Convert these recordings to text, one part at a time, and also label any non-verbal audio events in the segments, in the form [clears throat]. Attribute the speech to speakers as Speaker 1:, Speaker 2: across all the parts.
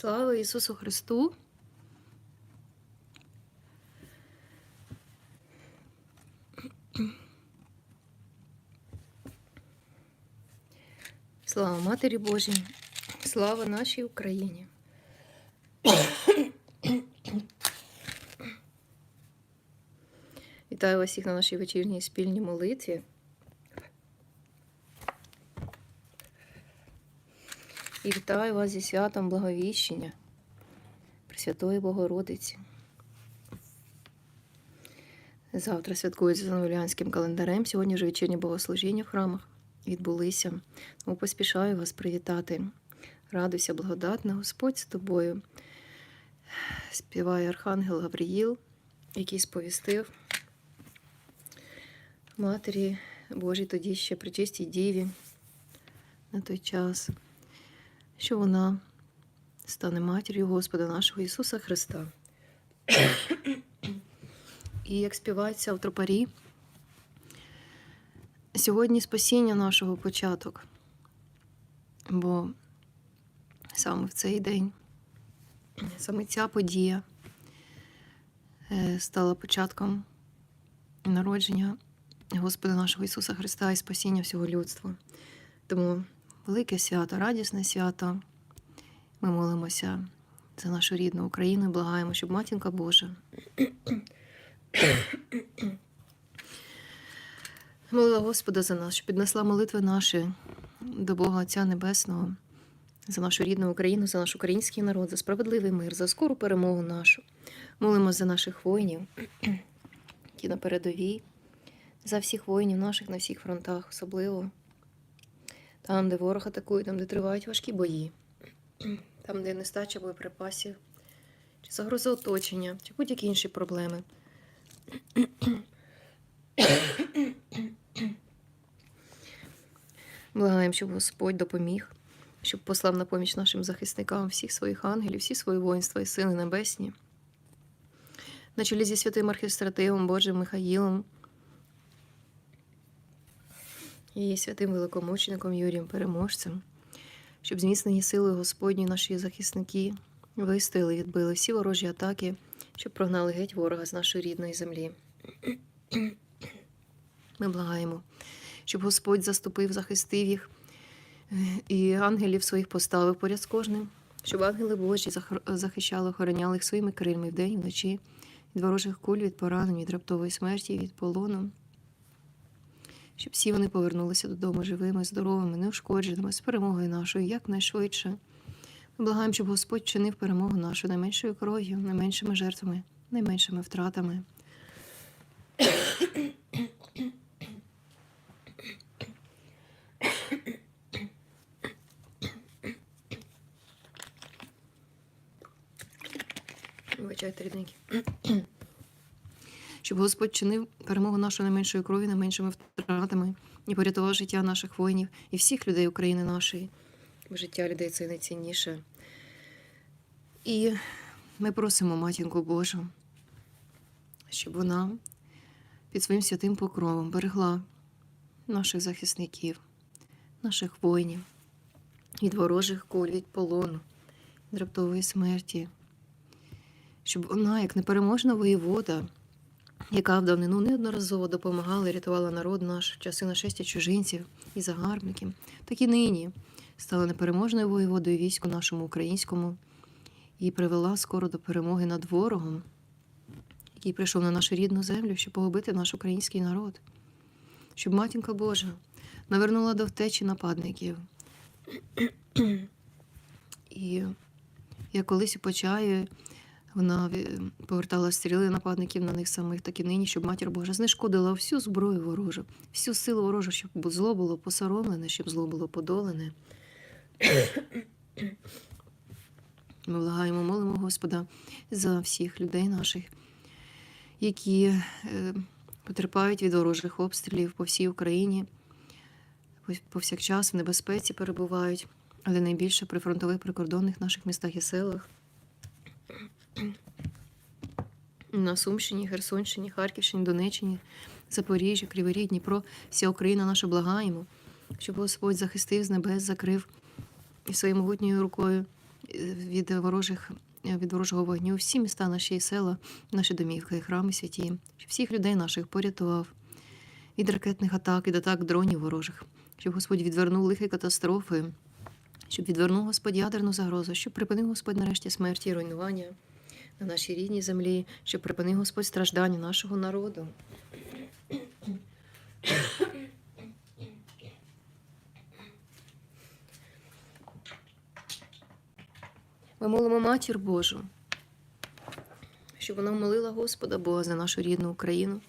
Speaker 1: Слава Ісусу Христу! Слава Матері Божій! Слава нашій Україні! Вітаю вас всіх на нашій вечірній спільній молитві. І вітаю вас зі святом Благовіщення Пресвятої Богородиці. Завтра святкується за новолянським календарем. Сьогодні ж вечірні богослужіння в храмах відбулися. Тому поспішаю вас привітати. Радуйся, благодатна, Господь з тобою. Співає Архангел Гавриїл, який сповістив Матері Божій тоді ще при чистій діві на той час, що вона стане матір'ю Господа нашого Ісуса Христа. І як співається в тропарі, сьогодні спасіння нашого початок, бо саме в цей день, саме ця подія е, стала початком народження Господа нашого Ісуса Христа і спасіння всього людства. Тому велике свято, радісне свято. Ми молимося за нашу рідну Україну і благаємо, щоб матінка Божа молила Господа за нас, щоб піднесла молитви наші до Бога Отця Небесного, за нашу рідну Україну, за наш український народ, за справедливий мир, за скору перемогу нашу. Молимо за наших воїнів, які на передовій, за всіх воїнів наших на всіх фронтах, особливо там, де ворог атакує, там, де тривають важкі бої, [clears throat] там, де нестача боєприпасів, чи загроза оточення, чи будь-які інші проблеми. [clears throat] Благаємо, щоб Господь допоміг, щоб послав на поміч нашим захисникам всіх своїх ангелів, всі свої воїнства і сили небесні. На чолі зі святим архістративом Божим Михаїлом і святим великомучеником Юрієм Переможцем, щоб зміцнені силою Господні наші захисники вистояли, відбили всі ворожі атаки, щоб прогнали геть ворога з нашої рідної землі. Ми благаємо, щоб Господь заступив, захистив їх і ангелів своїх поставив поряд з кожним, щоб ангели Божі захищали, охороняли їх своїми крильми вдень і вночі, від ворожих куль, від поранень, від раптової смерті, від полону. Щоб всі вони повернулися додому живими, здоровими, неушкодженими, з перемогою нашою якнайшвидше. Ми благаємо, щоб Господь чинив перемогу нашу найменшою кров'ю, найменшими жертвами, найменшими втратами. Вибачайте, рідненькі. Щоб Господь чинив перемогу нашої найменшої крові, найменшими втратами і порятував життя наших воїнів і всіх людей України нашої. Життя людей це найцінніше. І ми просимо матінку Божу, щоб вона під своїм святим покровом берегла наших захисників, наших воїнів від ворожих куль, від полону, від раптової смерті, щоб вона, як непереможна воєвода, яка в давнину неодноразово допомагала і рятувала народ наш в часи нашестя чужинців і загарбників, так і нині стала непереможною воєводою війську нашому українському і привела скоро до перемоги над ворогом, який прийшов на нашу рідну землю, щоб погубити наш український народ, щоб матінка Божа навернула до втечі нападників. І як колись у почаї вона повертала стріли нападників на них самих, так і нині, щоб матір Божа знешкодила всю зброю ворожу, всю силу ворожу, щоб зло було посоромлене, щоб зло було подолене. Ми благаємо, молимо Господа за всіх людей наших, які е, потерпають від ворожих обстрілів по всій Україні, по- повсякчас в небезпеці перебувають, але найбільше при фронтових прикордонних наших містах і селах. [clears throat] На Сумщині, Херсонщині, Харківщині, Донеччині, Запоріжжі, Кривий Ріг, Дніпро, вся Україна наша благаємо, щоб Господь захистив з небес, закрив своєю могутньою рукою е, від ворожих. е, Від ворожого вогню, всі міста наші і села, наші домівки, храми святі, щоб всіх людей наших порятував. Від ракетних атак, від атак дронів ворожих, щоб Господь відвернув лихі катастрофи, щоб відвернув Господь ядерну загрозу, щоб припинив Господь нарешті смерті і руйнування на нашій рідній землі, щоб припинив Господь страждання нашого народу. Ми молимо Матір Божу, щоб вона молила Господа Бога за нашу рідну Україну,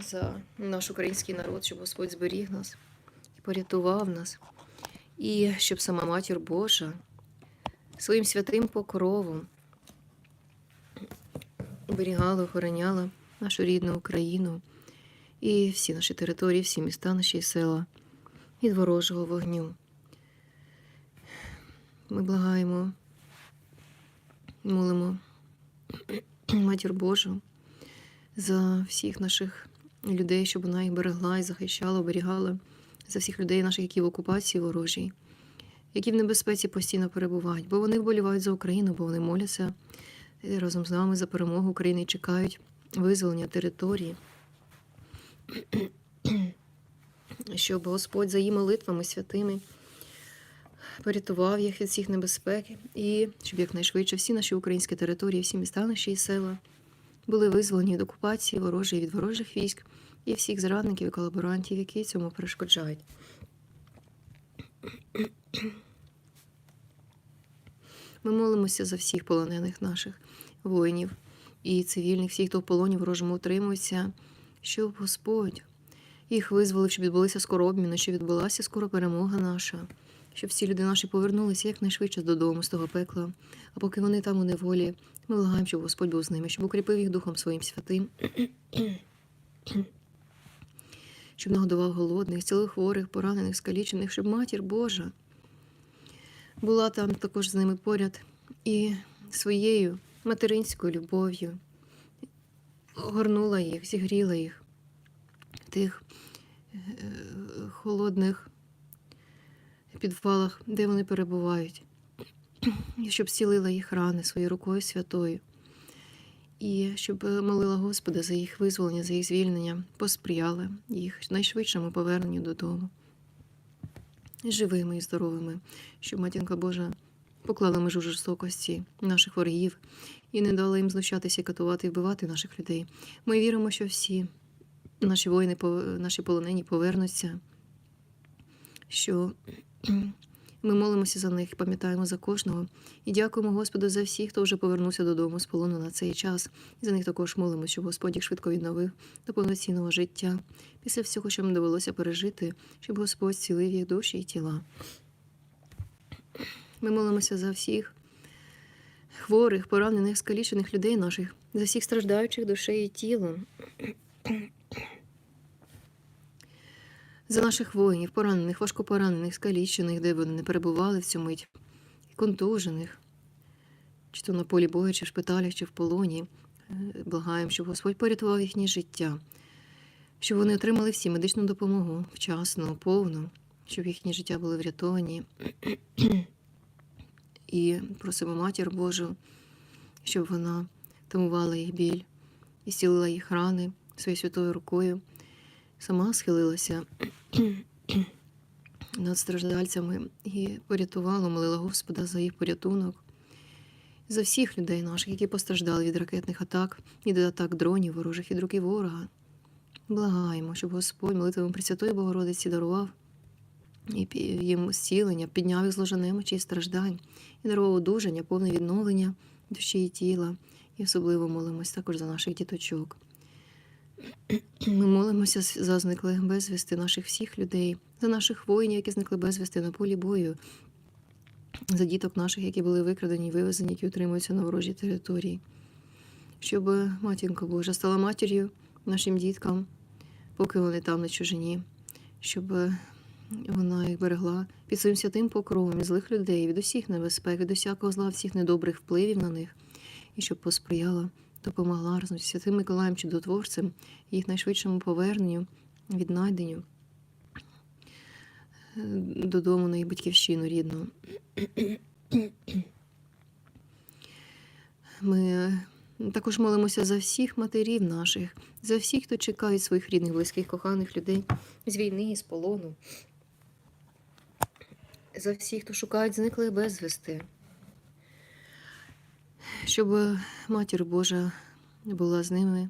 Speaker 1: за наш український народ, щоб Господь зберіг нас і порятував нас, і щоб сама Матір Божа своїм святим покровом оберігала, охороняла нашу рідну Україну і всі наші території, всі міста, наші села від ворожого вогню. Ми благаємо, молимо [clears throat] Матір Божу за всіх наших людей, щоб вона їх берегла і захищала, оберігала, за всіх людей наших, які в окупації ворожій, які в небезпеці постійно перебувають, бо вони вболівають за Україну, бо вони моляться разом з нами за перемогу України чекають визволення території, [clears throat] щоб Господь за її молитвами святими порятував їх від всіх небезпек, і щоб якнайшвидше всі наші українські території, всі міста наші і села були визволені від окупації ворожої від ворожих військ і всіх зрадників і колаборантів, які цьому перешкоджають. [clears throat] Ми молимося за всіх полонених наших воїнів і цивільних, всіх, хто в полоні ворожому утримується, щоб Господь їх визволив, щоб відбулися скоро обміни, щоб відбулася скоро перемога наша, щоб всі люди наші повернулися якнайшвидше додому з того пекла. А поки вони там у неволі, ми благаємо, щоб Господь був з ними, щоб укріпив їх Духом своїм святим, [clears throat] щоб нагодував голодних, цілих хворих, поранених, скалічених, щоб матір Божа була там також з ними поряд і своєю материнською любов'ю огорнула їх, зігріла їх в тих е, холодних підвалах, де вони перебувають, [clears throat] щоб зцілила їх рани своєю рукою святою, і щоб молила Господа за їх визволення, за їх звільнення, посприяла їх найшвидшому поверненню додому. Живими і здоровими, щоб матінка Божа поклала межу жорстокості наших ворогів і не дала їм знущатися, катувати і вбивати наших людей. Ми віримо, що всі наші воїни, наші полонені повернуться, що ми молимося за них, пам'ятаємо за кожного і дякуємо Господу за всіх, хто вже повернувся додому з полону на цей час. І за них також молимося, щоб Господь їх швидко відновив до повноцінного життя після всього, що їм довелося пережити, щоб Господь цілив їх душі і тіла. Ми молимося за всіх хворих, поранених, скалічених людей наших, за всіх страждаючих душею і тілом. [clears throat] За наших воїнів, поранених, важкопоранених, скалічених, де вони не перебували в цю мить, контужених, чи то на полі бою, чи в шпиталях, чи в полоні. Е, Благаємо, щоб Господь порятував їхнє життя, щоб вони отримали всі медичну допомогу вчасно, повну, щоб їхні життя були врятовані. [clears throat] І просимо Матір Божу, щоб вона тамувала їх біль і зцілила їх рани своєю святою рукою, сама схилилася [clears throat] над страждальцями і порятувала, молила Господа за їх порятунок, за всіх людей наших, які постраждали від ракетних атак, і від атак дронів, ворожих від руки ворога. Благаємо, щоб Господь молитвами Пресвятої Богородиці дарував і їм зцілення, підняв їх з ложа страждань, і дарував одужання, повне відновлення душі і тіла. І особливо молимось також за наших діточок. Ми молимося за зниклих безвісти наших всіх людей, за наших воїнів, які зникли безвісти на полі бою, за діток наших, які були викрадені вивезені, які утримуються на ворожій території. Щоб матінка Божа стала матір'ю нашим діткам, поки вони там на чужині, щоб вона їх берегла. Під своїм святим покровом злих людей, від усіх небезпек, від усякого зла, всіх недобрих впливів на них, і щоб посприяла, допомогла разом з святим Миколаєм чудотворцем їх найшвидшому поверненню, віднайденню е, додому на їх батьківщину рідну. Ми також молимося за всіх матерів наших, за всіх, хто чекає своїх рідних, близьких, коханих людей з війни з полону, за всіх, хто шукають зниклих безвісти, щоб Матір Божа була з ними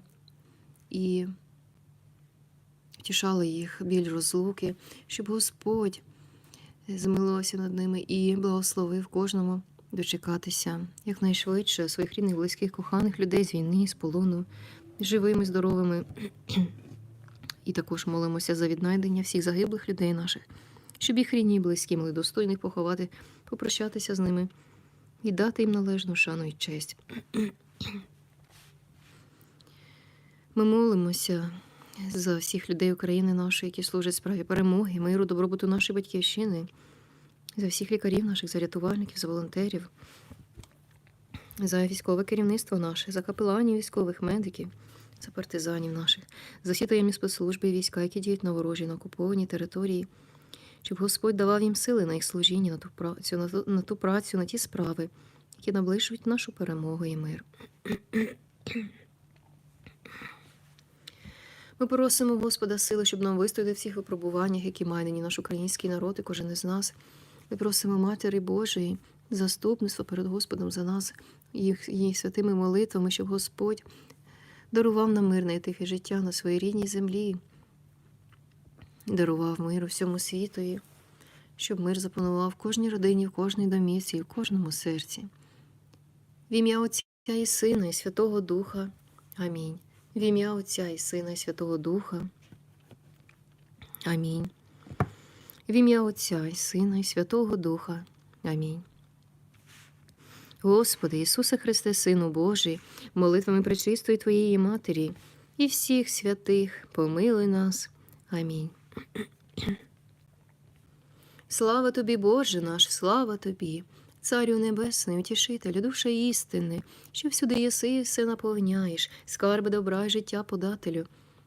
Speaker 1: і втішала їх біль розлуки, щоб Господь змилувався над ними і благословив кожному дочекатися якнайшвидше своїх рідних, близьких, коханих людей з війни, з полону, живими, здоровими. [clears throat] І також молимося за віднайдення всіх загиблих людей наших, щоб їх рідні і близькі могли достойних поховати, попрощатися з ними і дати їм належну шану і честь. Ми молимося за всіх людей України нашої, які служать справі перемоги, миру, добробуту нашої батьківщини, за всіх лікарів наших, за рятувальників, за волонтерів, за військове керівництво наше, за капеланів військових, медиків, за партизанів наших, за всі таємні спецслужби і війська, які діють на ворожій, на окупованій території, щоб Господь давав їм сили на їх служіння, на ту працю, на ту, на ту працю, на ті справи, які наближують нашу перемогу і мир. Ми просимо Господа сили, щоб нам вистояти в всіх випробуваннях, які має нині наш український народ і кожен із нас. Ми просимо Матері Божої заступництво перед Господом за нас, їх, її святими молитвами, щоб Господь дарував нам мирне і тихе життя на своїй рідній землі, дарував мир всьому світові, щоб мир запанував в кожній родині, в кожній домівці і в кожному серці. В ім'я Отця і Сина, і Святого Духа. Амінь. В ім'я Отця і Сина, і Святого Духа. Амінь. В ім'я Отця і Сина, і Святого Духа. Амінь. Господи, Ісусе Христе, Сину Божий, молитвами пречистої Твоєї Матері і всіх святих, помилуй нас. Амінь. Слава тобі, Боже наш, слава тобі, Царю Небесний, утішителю, душа істини, що всюди єси і все наповняєш, скарби добра й життя подателю.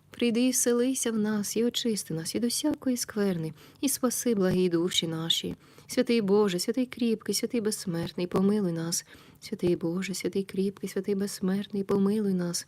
Speaker 1: Прийди і вселися в нас і очисти нас від усякої скверни, і спаси благі душі наші. Святий Боже, святий кріпкий, святий безсмертний, помилуй нас. Святий Боже, святий кріпкий, святий безсмертний, помилуй нас.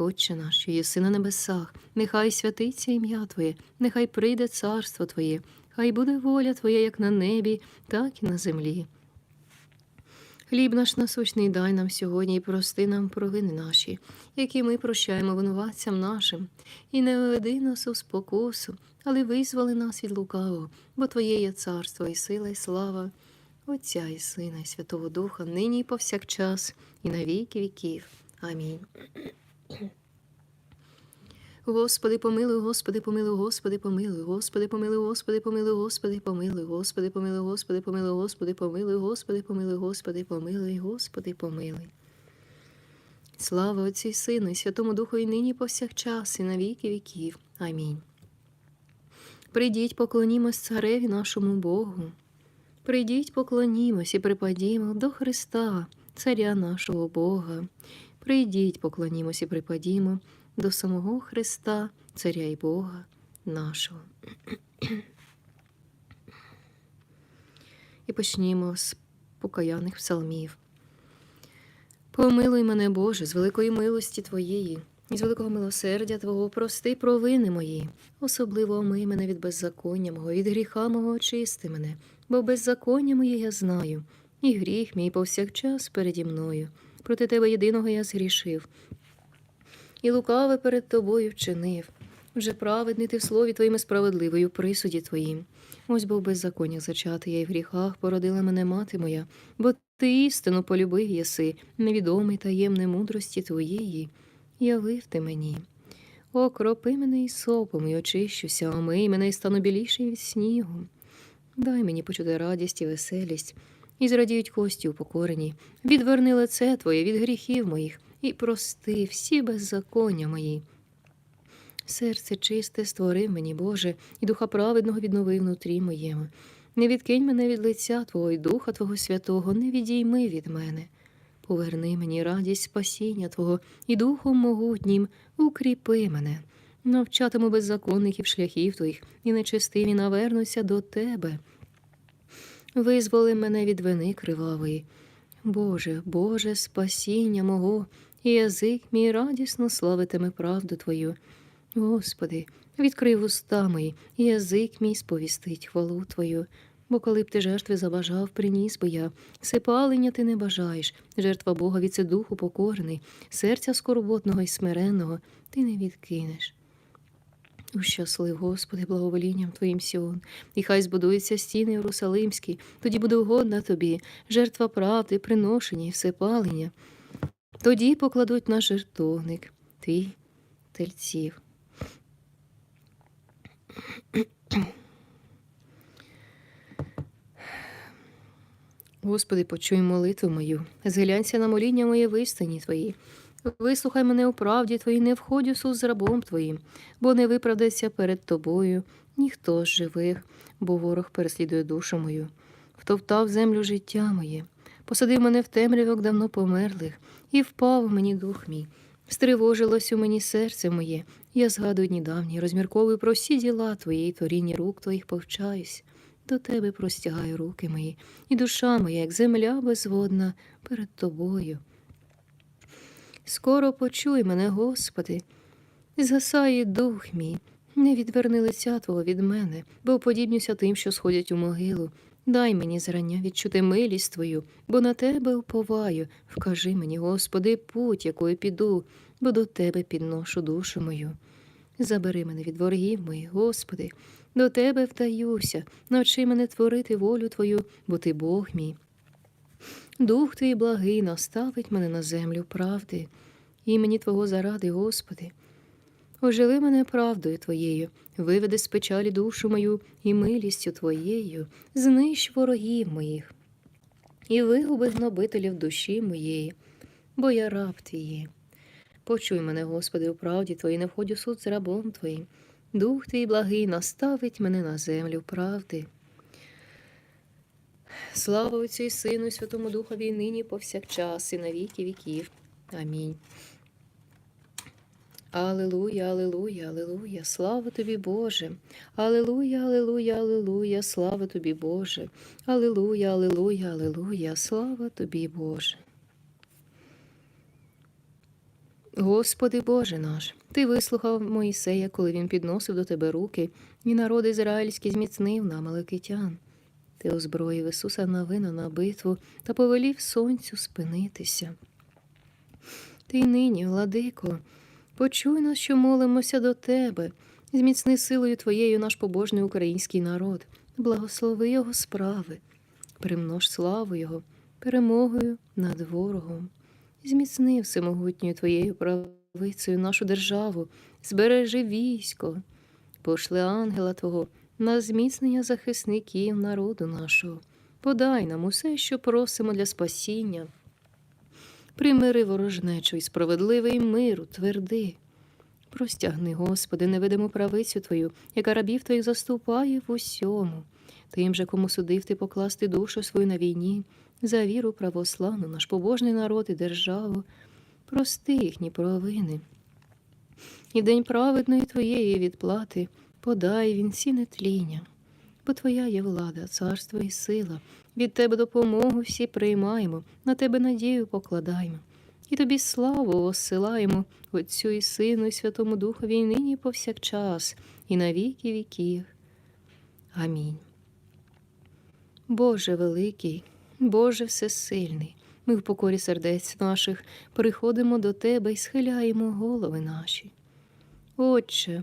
Speaker 1: Отче наш, що єси на небесах, нехай святиться ім'я Твоє, нехай прийде царство Твоє, хай буде воля Твоя як на небі, так і на землі. Хліб наш насущний дай нам сьогодні і прости нам провини наші, які ми прощаємо винуватцям нашим, і не веди нас у спокусу, але визволи нас від лукавого, бо Твоє є царство і сила, і слава, Отця і Сина, і Святого Духа, нині і повсякчас, і на віки віків. Амінь. Господи, помилуй, Господи, помилуй, Господи, помилуй, Господи, помилуй, Господи, помилуй, Господи, помилуй, Господи, помилуй, Господи, помилуй, Господи, помилуй, Господи, помилуй, Господи, помилуй, Господи, помилуй. Слава Отцю і Сину, і Святому Духу, і нині повсякчас, і на віки віків. Амінь. Прийдіть, поклонімось цареві нашому Богу. Прийдіть, поклонімось і припадімо до Христа, Царя нашого Бога. Прийдіть, поклонімось і припадімо до самого Христа, Царя і Бога нашого. І почнімо з покаяних псалмів. Помилуй мене, Боже, з великої милості Твоєї, і з великого милосердя Твого прости провини мої, особливо омий мене від беззаконня мого, від гріха мого очисти мене, бо беззаконня моє я знаю, і гріх мій повсякчас переді мною. Проти тебе єдиного я згрішив, і лукаве перед тобою вчинив. Вже праведний ти в слові твоїм справедливий у присуді твоїм. Ось бо в беззаконнях зачати я і в гріхах породила мене мати моя, бо ти істину полюбив єси, невідомий таємне мудрості твоєї, явив ти мені. Окропи мене і сопом, і очищуся, омий мене і стану біліший від снігу. Дай мені почути радість і веселість, і зрадіють кості упокорені. Відверни лице Твоє від гріхів моїх, і прости всі беззаконня мої. Серце чисте створи мені, Боже, і духа праведного віднови внутрі моєму. Не відкинь мене від лиця Твого і Духа Твого Святого, не відійми від мене. Поверни мені радість спасіння Твого і Духом могутнім укріпи мене. Навчатиму беззаконників шляхів Твоїх, і нечестиві навернуся до Тебе. Визволи мене від вини кривавої. Боже, Боже, спасіння мого, і язик мій радісно славитиме правду Твою. Господи, відкрий вуста мої, язик мій сповістить хвалу Твою. Бо коли б ти жертви забажав, приніс би я. Всепалення ти не бажаєш, жертва Богові це духу покорений, серця скорботного і смиренного ти не відкинеш. Ущаслив, Господи, благоволінням Твоїм Сіон, і хай збудуються стіни Єрусалимські, тоді буде угодна тобі, жертва правди, приношення і всепалення. Тоді покладуть на жертовник твій тельців. Господи, почуй молитву мою, зглянься на моління моє вистані Твої. Вислухай мене у правді Твоїй, не входь у суд з рабом Твоїм, бо не виправдаться перед Тобою ніхто з живих, бо ворог переслідує душу мою. Втовтав землю життя моє, посадив мене в темрявок давно померлих, і впав мені дух мій. Стривожилось у мені серце моє, я згадую дні давні, розмірковую про всі діла Твої, творіння рук Твоїх повчаюсь. До Тебе простягаю руки мої, і душа моя, як земля безводна, перед Тобою. Скоро почуй мене, Господи, згасає дух мій, не відверни лиця Твого від мене, бо подібнюся тим, що сходять у могилу. Дай мені зрання відчути милість Твою, бо на Тебе уповаю. Вкажи мені, Господи, путь, якою піду, бо до Тебе підношу душу мою. Забери мене від ворогів моїх, Господи, до Тебе вдаюся, навчи мене творити волю Твою, бо Ти Бог мій. Дух Твій благий наставить мене на землю правди, імені Твого заради, Господи. Оживи мене правдою Твоєю, виведи з печалі душу мою і милістю Твоєю, знищ ворогів моїх, і вигуби гнобителів душі моєї, бо я раб Твій. Почуй мене, Господи, у правді Твоїй, не входь у суд з рабом Твоїм. Дух Твій благий наставить мене на землю правди. Слава Отцю і Сину, і Святому Духові, і нині повсякчас, і на віки віків. Амінь. Аллилуйя, аллилуйя, аллилуйя, слава тобі, Боже. Аллилуйя, аллилуйя, аллилуйя, слава тобі, Боже. Аллилуйя, аллилуйя, аллилуйя, слава тобі, Боже. Господи Боже наш, Ти вислухав Моїсея, коли він підносив до Тебе руки, і народ ізраїльський зміцнив на Маликитян. Ти озброїв Ісуса Навина на битву та повелів сонцю спинитися. Ти нині, владико, почуй нас, що молимося до Тебе, зміцни силою Твоєю наш побожний український народ, благослови Його справи, примнож славу Його, перемогою над ворогом. Зміцни всемогутньою Твоєю правицею нашу державу, збережи військо, пошли ангела Твого на зміцнення захисників народу нашого. Подай нам усе, що просимо для спасіння. Примири ворожнечу і справедливий миру, тверди. Простягни, Господи, невидиму правицю Твою, яка рабів Твоїх заступає в усьому. Тим же, кому судив ти покласти душу свою на війні, за віру православну, наш побожний народ і державу, прости їхні провини. І день праведної Твоєї відплати подай вінці нетління, бо Твоя є влада, царство і сила. Від Тебе допомогу всі приймаємо, на Тебе надію покладаємо. І тобі славу осилаємо Отцю і Сину, і Святому Духові, і нині повсякчас, і на віки віків. Амінь. Боже великий, Боже всесильний, ми в покорі сердець наших приходимо до Тебе і схиляємо голови наші. Отче,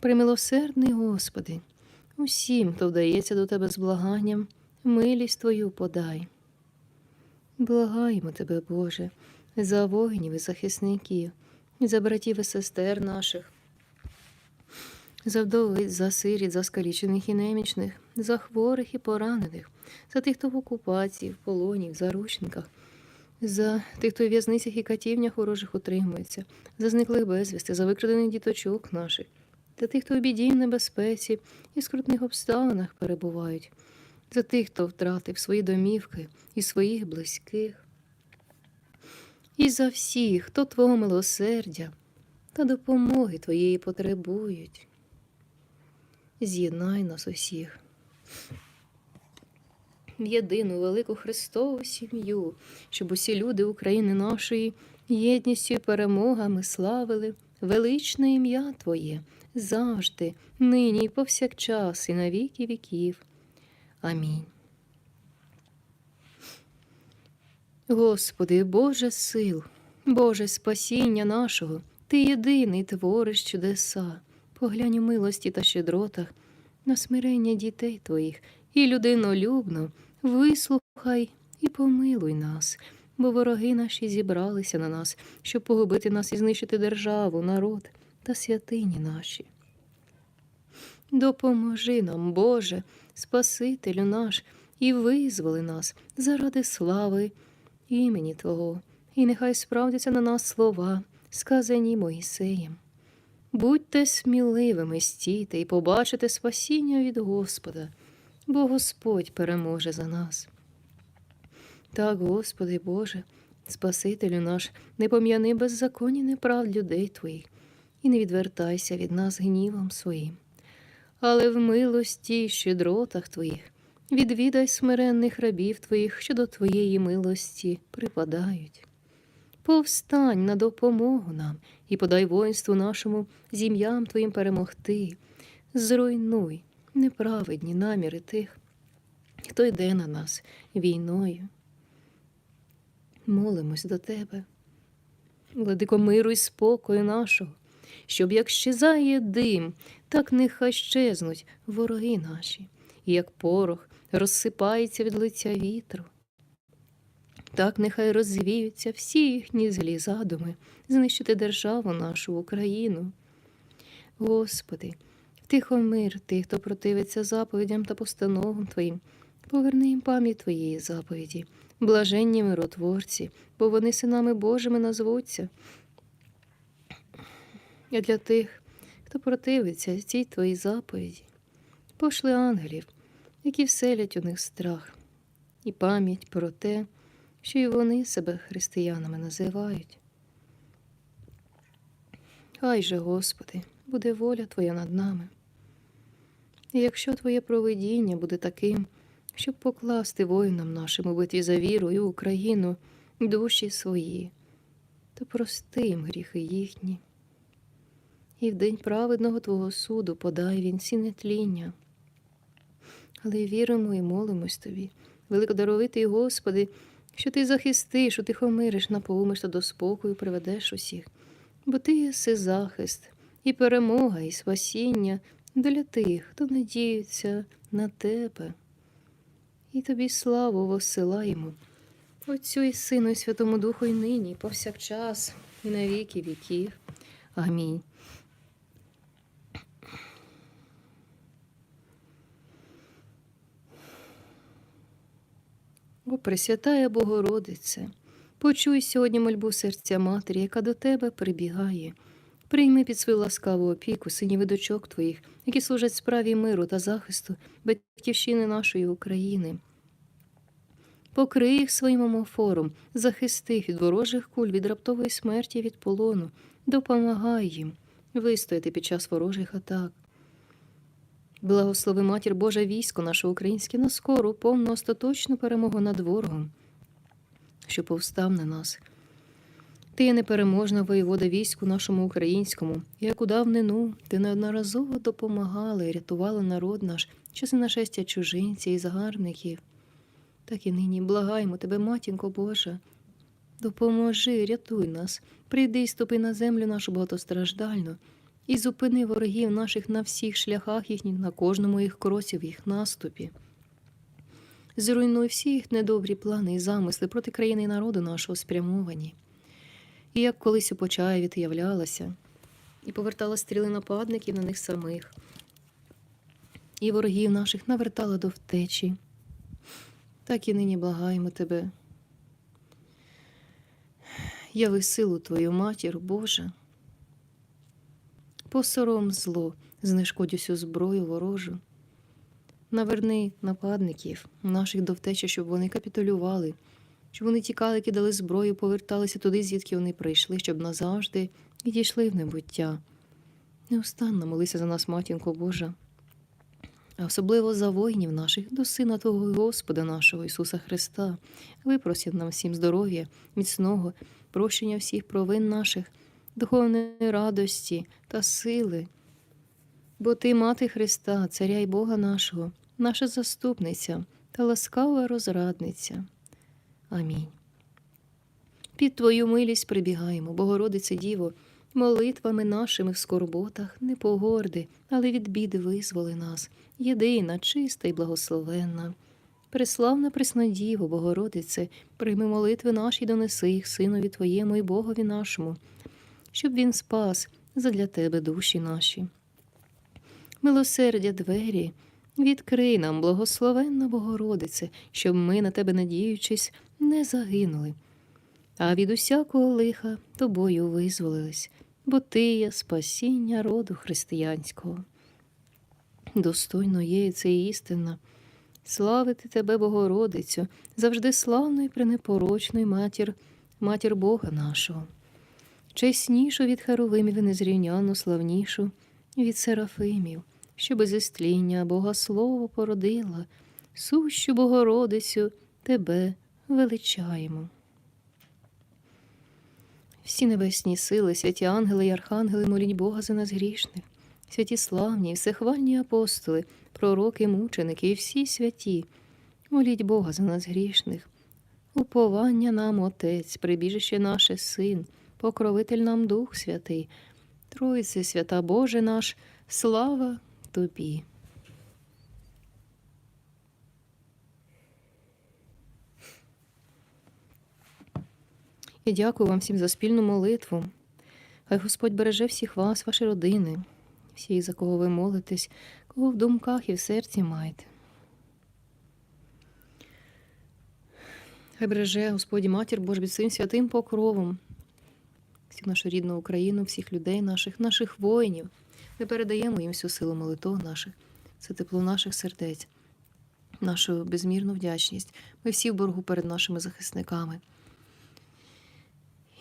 Speaker 1: Примилосердний Господи, усім, хто вдається до Тебе з благанням, милість Твою подай. Благаємо Тебе, Боже, за воїнів і захисників, за братів і сестер наших, за вдовиць, за сиріт, за скалічених і немічних, за хворих і поранених, за тих, хто в окупації, в полоні, в заручниках, за тих, хто в в'язницях і катівнях ворожих утримується, за зниклих безвісти, за викрадених діточок наших, за тих, хто в біді небезпеці і скрутних обставинах перебувають, за тих, хто втратив свої домівки і своїх близьких, і за всіх, хто Твого милосердя та допомоги Твоєї потребують. З'єднай нас усіх в єдину велику Христову сім'ю, щоб усі люди України нашої єдністю і перемогами славили величне ім'я Твоє завжди, нині і повсякчас, і на віки віків. Амінь. Господи, Боже сил, Боже спасіння нашого, Ти єдиний твориш чудеса, поглянь у милості та щедротах на смирення дітей Твоїх і людинолюбно вислухай і помилуй нас, бо вороги наші зібралися на нас, щоб погубити нас і знищити державу, народ та святині наші. Допоможи нам, Боже, Спасителю наш, і визволи нас заради слави імені Твого, і нехай справдяться на нас слова, сказані Моїсеєм. Будьте сміливими, стійте і побачите спасіння від Господа, бо Господь переможе за нас. Так, Господи Боже, Спасителю наш, не пом'яни беззаконні неправд людей Твоїх, і не відвертайся від нас гнівом своїм. Але в милості й щедротах Твоїх відвідай смиренних рабів Твоїх, що до Твоєї милості припадають. Повстань на допомогу нам і подай воїнству нашому з ім'ям Твоїм перемогти, зруйнуй неправедні наміри тих, хто йде на нас війною. Молимось до Тебе, владико миру й спокою нашого, щоб як щезає дим, так нехай щезнуть вороги наші, і як порох розсипається від лиця вітру. Так нехай розвіються всі їхні злі задуми знищити державу нашу Україну. Господи, втихомир тих, хто противиться заповідям та постановам Твоїм, поверни їм пам'ять Твоєї заповіді, блаженні миротворці, бо вони синами Божими назвуться. А для тих, хто противиться цій Твоїй заповіді, пошли ангелів, які вселять у них страх, і пам'ять про те, що й вони себе християнами називають. Хай же, Господи, буде воля Твоя над нами. І якщо Твоє провидіння буде таким, щоб покласти воїнам нашим у битві за віру і Україну душі свої, то прости їм гріхи їхні. І в день праведного Твого суду подай він всі нетління. Але віримо і молимось Тобі, великодаровитий Господи, що Ти захистиш, утихомириш, наповниш та до спокою приведеш усіх, бо Ти єси захист, і перемога, і спасіння для тих, хто надіється на Тебе. І тобі славу воссилаємо, Отцю і Сину, і Святому Духу, і нині, і повсякчас, і на віки віків. Амінь. О, Пресвятая Богородице, почуй сьогодні мольбу серця Матері, яка до тебе прибігає. Прийми під свою ласкаву опіку синів і дочок твоїх, які служать справі миру та захисту батьківщини нашої України. Покрий їх своїм омофором, захисти від ворожих куль, від раптової смерті, від полону, допомагай їм вистояти під час ворожих атак. Благослови матір Божа військо наше українське на скору, повну остаточну перемогу над ворогом, що повстав на нас. Ти є непереможна воєвода війську нашому українському, як у давнину ти неодноразово допомагала і рятувала народ наш, часи нашестя чужинців і загарбників. так і нині благаємо тебе, матінко Божа. Допоможи, рятуй нас, прийди й ступи на землю нашу багатостраждальну, і зупини ворогів наших на всіх шляхах їхніх, на кожному їх кросі, в їх наступі. Зруйнуй всі їх недобрі плани і замисли проти країни і народу нашого спрямовані. І як колись у Почаєві являлася, і повертала стріли нападників на них самих, і ворогів наших навертала до втечі. Так і нині благаємо тебе. Яви силу Твою, матір Божа. Посором зло, знешкодь усю зброю ворожу. Наверни нападників наших до втечі, щоб вони капітулювали, щоб вони тікали, кидали зброю, поверталися туди, звідки вони прийшли, щоб назавжди відійшли в небуття. Неустанно молися за нас, матінко Божа, а особливо за воїнів наших, до Сина Твого Господа нашого Ісуса Христа. Випросів нам всім здоров'я, міцного, прощення всіх провин наших, духовної радості та сили. Бо ти, мати Христа, Царя й Бога нашого, наша заступниця та ласкава розрадниця. Амінь. Під Твою милість прибігаємо, Богородице Діво, молитвами нашими в скорботах не погорди, але від біди визволи нас, єдина, чиста й благословенна. Преславна Преснодіво, Богородице, прийми молитви наші донеси їх Синові Твоєму і Богові нашому, щоб Він спас задля Тебе душі наші. Милосердя двері, відкрий нам, благословенна Богородице, щоб ми, на тебе надіючись, не загинули, а від усякого лиха тобою визволились, бо ти є спасіння роду християнського. Достойно є це істина. Славити тебе, Богородицю, завжди славну і пренепорочну матір, матір Бога нашого, чеснішу від Херовимів і славнішу від Серафимів, що без істління Бога Слово породила, сущу Богородицю тебе величаємо. Всі небесні сили, святі ангели й архангели моліть Бога за нас грішних, святі славні, всехвальні апостоли, пророки, мученики і всі святі, моліть Бога за нас грішних. Уповання нам, Отець, прибіжище наше Син, покровитель нам Дух Святий, Тройце, свята Боже наш, слава Тобі. І дякую вам всім за спільну молитву. Хай Господь береже всіх вас, ваші родини, всіх, за кого ви молитесь, кого в думках і в серці маєте. Хай береже Господь Матір Божа під святим покровом, всю нашу рідну Україну, всіх людей наших, наших воїнів. Ми передаємо їм всю силу молитв наших, це тепло наших сердець, нашу безмірну вдячність. Ми всі в боргу перед нашими захисниками.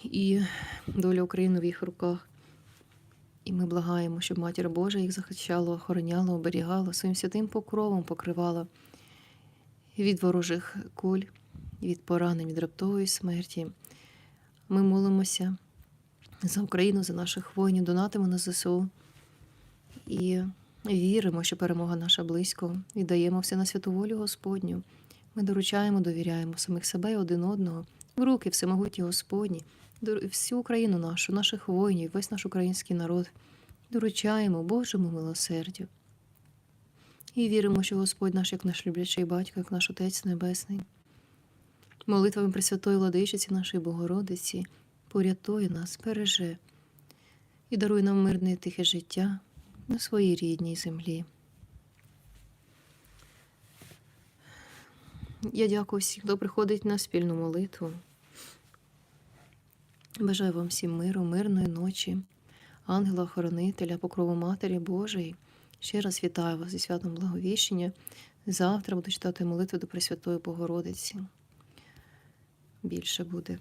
Speaker 1: І доля України в їх руках. І ми благаємо, щоб Матір Божа їх захищала, охороняла, оберігала, своїм святим покровом покривала від ворожих куль, від поранень, від раптової смерті. Ми молимося за Україну, за наших воїнів, донатимо на ЗСУ і віримо, що перемога наша близько, віддаємо все на святу волю Господню. Ми доручаємо, довіряємо самих себе і один одного в руки всемогутні Господні, всю Україну нашу, наших воїнів, весь наш український народ. Доручаємо Божому милосердю. І віримо, що Господь наш, як наш люблячий батько, як наш Отець Небесний, молитвами Пресвятої Владичиці нашої Богородиці, порятує нас, береже і дарує нам мирне і тихе життя на своїй рідній землі. Я дякую всім, хто приходить на спільну молитву. Бажаю вам всім миру, мирної ночі, ангела-охоронителя, покрову Матері Божої. Ще раз вітаю вас зі святом Благовіщення. Завтра буду читати молитву до Пресвятої Богородиці. Більше буде.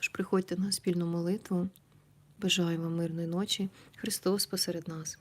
Speaker 1: Тож приходьте на спільну молитву. Бажаю вам мирної ночі. Христос посеред нас.